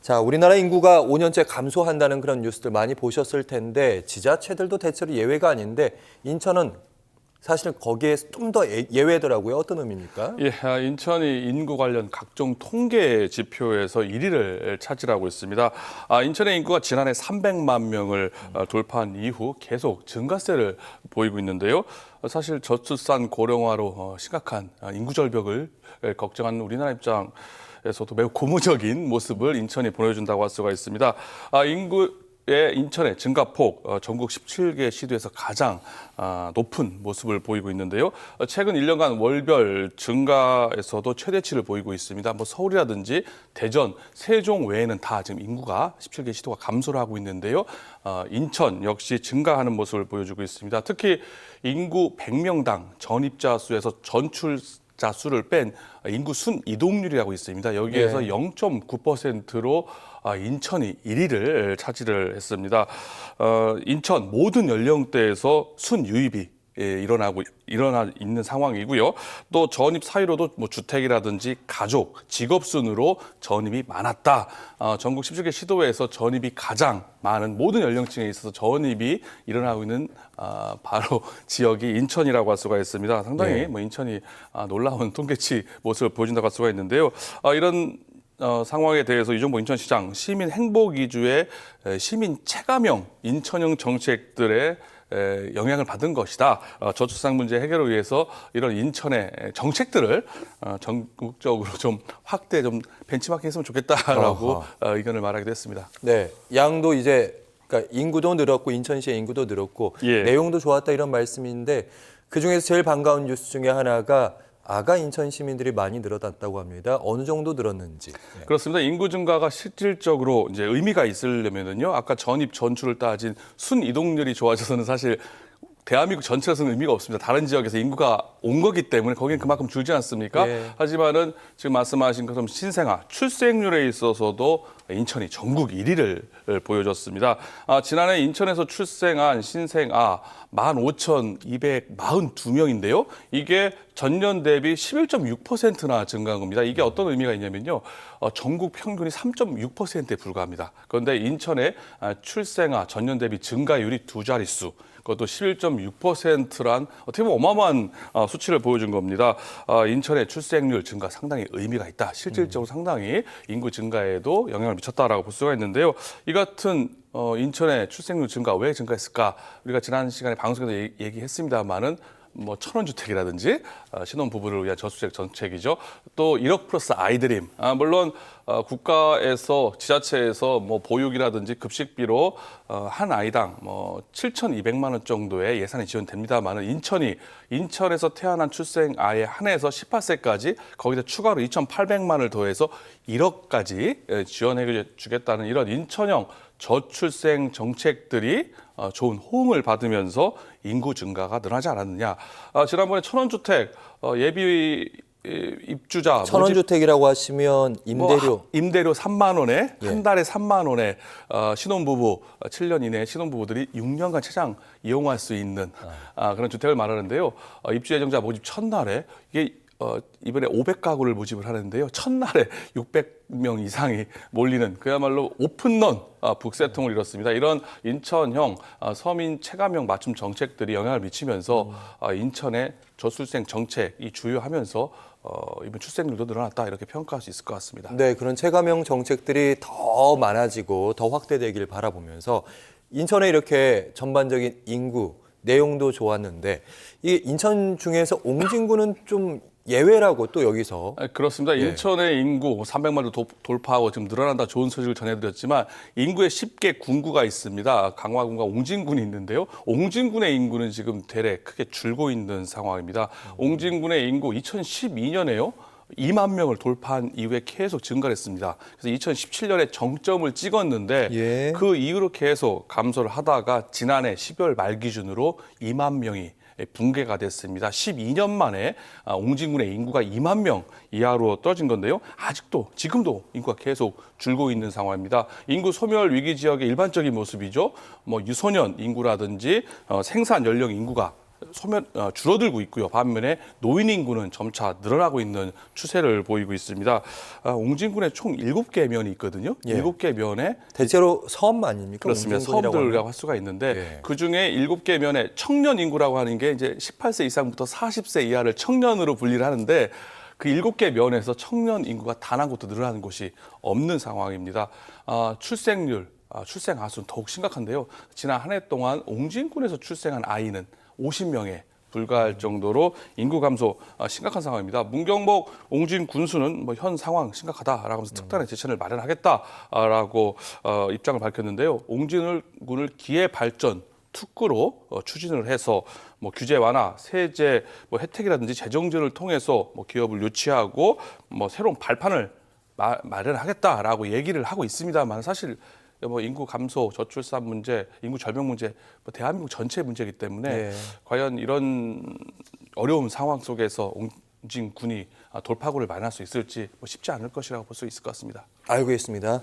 자, 우리나라 인구가 5년째 감소한다는 그런 뉴스들 많이 보셨을 텐데 지자체들도 대체로 예외가 아닌데 인천은 사실 거기에 좀 더 예외더라고요. 어떤 의미입니까? 예, 아, 인천이 인구 관련 각종 통계 지표에서 1위를 차지하고 있습니다. 아, 인천의 인구가 지난해 300만 명을 어, 돌파한 이후 계속 증가세를 보이고 있는데요. 어, 사실 저출산 고령화로 어, 심각한 아, 인구 절벽을 에, 걱정하는 우리나라 입장. 에서도 매우 고무적인 모습을 인천이 보여준다고 할 수가 있습니다. 아, 인구 의 인천의 증가폭 어, 전국 17개 시도에서 가장 아, 높은 모습을 보이고 있는데요. 어, 최근 1년간 월별 증가에서도 최대치를 보이고 있습니다. 뭐 서울이라든지 대전, 세종 외에는 다 지금 인구가 17개 시도가 감소를 하고 있는데요. 어, 인천 역시 증가하는 모습을 보여주고 있습니다. 특히 인구 100명당 전입자 수에서 전출 자 수를 뺀 인구 순 이동률이라고 있습니다. 여기에서 네. 0.9%로 아, 인천이 1위를 차지를 했습니다. 어, 인천 모든 연령대에서 순 유입이 예, 일어나고 일어나 있는 상황이고요. 또 전입 사유로도 뭐 주택이라든지 가족, 직업 순으로 전입이 많았다. 어, 전국 17개 시도에서 전입이 가장 많은 모든 연령층에 있어서 전입이 일어나고 있는 아, 바로 지역이 인천이라고 할 수가 있습니다. 상당히 네. 뭐 인천이 아, 놀라운 통계치 모습을 보여준다고 할 수가 있는데요. 아, 이런 어, 상황에 대해서 이종보 인천시장 시민 행복 위주의 에, 시민 체감형 인천형 정책들의 에, 영향을 받은 것이다. 어, 저출산 문제 해결을 위해서 이런 인천의 정책들을 어, 전국적으로 좀 확대 좀 벤치마킹했으면 좋겠다라고 어허. 어, 의견을 말하기도 했습니다. 네, 양도 이제 그러니까 인구도 늘었고 인천시의 인구도 늘었고 예. 내용도 좋았다 이런 말씀인데 그 중에서 제일 반가운 뉴스 중에 하나가 아가 인천 시민들이 많이 늘어났다고 합니다. 어느 정도 늘었는지. 네. 그렇습니다. 인구 증가가 실질적으로 이제 의미가 있으려면은요. 아까 전입 전출을 따진 순 이동률이 좋아져서는 사실 대한민국 전체에서는 의미가 없습니다. 다른 지역에서 인구가 온 거기 때문에 거기는 그만큼 줄지 않습니까? 예. 하지만은 지금 말씀하신 것처럼 신생아 출생률에 있어서도 인천이 전국 1위를 보여줬습니다. 아, 지난해 인천에서 출생한 신생아 15,242명인데요. 이게 전년 대비 11.6%나 증가한 겁니다. 이게 어떤 의미가 있냐면요. 어, 전국 평균이 3.6%에 불과합니다. 그런데 인천의 아, 출생아 전년 대비 증가율이 두 자릿수. 그것도 11.6%란 어떻게 보면 어마어마한 어, 수치를 보여준 겁니다. 어, 인천의 출생률 증가 상당히 의미가 있다. 실질적으로 상당히 인구 증가에도 영향을 미쳤다라고 볼 수가 있는데요. 이 같은 어, 인천의 출생률 증가 왜 증가했을까? 우리가 지난 시간에 방송에서 얘기- 얘기했습니다만은 뭐 천원 주택이라든지 어, 신혼 부부를 위한 저수택 정책이죠. 또 1억 플러스 아이드림. 아, 물론 어, 국가에서 지자체에서 뭐 보육이라든지 급식비로 어, 한 아이당 뭐 7,200만 원 정도의 예산이 지원됩니다만은 인천이 인천에서 태어난 출생 아에 한해서 18세까지 거기다 추가로 2,800만을 더해서 1억까지 예, 지원해 주겠다는 이런 인천형 저출생 정책들이 어, 좋은 호응을 받으면서 인구 증가가 늘어나지 않았느냐. 아, 지난번에 천원주택 어, 예비 이, 입주자 천원주택이라고 하시면 뭐 임대료 하- 임대료 3만 원에 예. 한 달에 3만 원에 어, 신혼부부 어, 7년 이내 신혼부부들이 6년간 최장 이용할 수 있는 아, 그런 주택을 말하는데요. 어, 입주 예정자 모집 첫날에 이게 어, 이번에 500가구를 모집을 하는데요. 첫날에 600명 이상이 몰리는 그야말로 오픈런 아, 북새통을 이뤘습니다. 이런 인천형 아, 서민 체감형 맞춤 정책들이 영향을 미치면서 아, 인천의 저출생 정책이 주요하면서 어, 이번 출생률도 늘어났다 이렇게 평가할 수 있을 것 같습니다. 네, 그런 체감형 정책들이 더 많아지고 더 확대되길 바라보면서 인천의 이렇게 전반적인 인구 내용도 좋았는데 이 인천 중에서 옹진구는 좀 예외라고 또 여기서 아, 그렇습니다. 예. 인천의 인구 300만을 도, 돌파하고 지금 늘어난다 좋은 소식을 전해드렸지만 인구에 10개 군구가 있습니다. 강화군과 옹진군이 있는데요. 옹진군의 인구는 지금 대략 크게 줄고 있는 상황입니다. 옹진군의 인구 2012년에요. 2만 명을 돌파한 이후에 계속 증가를 했습니다. 그래서 2017년에 정점을 찍었는데 예. 그 이후로 계속 감소를 하다가 지난해 12월 말 기준으로 2만 명이 붕괴가 됐습니다. 12년 만에 아, 옹진군의 인구가 2만 명 이하로 떨어진 건데요. 아직도 지금도 인구가 계속 줄고 있는 상황입니다. 인구 소멸 위기 지역의 일반적인 모습이죠. 뭐 유소년 인구라든지 어, 생산 연령 인구가 소멸 어, 줄어들고 있고요. 반면에 노인 인구는 점차 늘어나고 있는 추세를 보이고 있습니다. 아, 옹진군에 총 7개 면이 있거든요. 예. 일곱 개 면에 대체로 섬 아닙니까? 그렇습니다. 옹진군이라고 하면? 섬들이라고 할 수가 있는데 예. 그 중에 일곱 개 면에 청년 인구라고 하는 게 이제 18세 이상부터 40세 이하를 청년으로 분리를 하는데 그 일곱 개 면에서 청년 인구가 단 한 곳도 늘어나는 곳이 없는 상황입니다. 아, 출생률, 아, 출생 아수는 더욱 심각한데요. 지난 한 해 동안 옹진군에서 출생한 아이는 50명에 불과할 정도로 인구 감소 아, 심각한 상황입니다. 문경복 옹진 군수는 뭐 현 상황 심각하다라고 하면서 특단의 제천을 마련하겠다라고 어, 입장을 밝혔는데요. 옹진을 군을 기회 발전 특구로 어, 추진을 해서 뭐 규제 완화, 세제 뭐 혜택이라든지 재정전을 통해서 뭐 기업을 유치하고 뭐 새로운 발판을 마, 마련하겠다라고 얘기를 하고 있습니다만 사실 뭐 인구 감소, 저출산 문제, 인구 절벽 문제, 뭐 대한민국 전체 문제이기 때문에 네. 과연 이런 어려운 상황 속에서 옹진 군이 돌파구를 마련할 수 있을지 뭐 쉽지 않을 것이라고 볼 수 있을 것 같습니다. 알고 있습니다.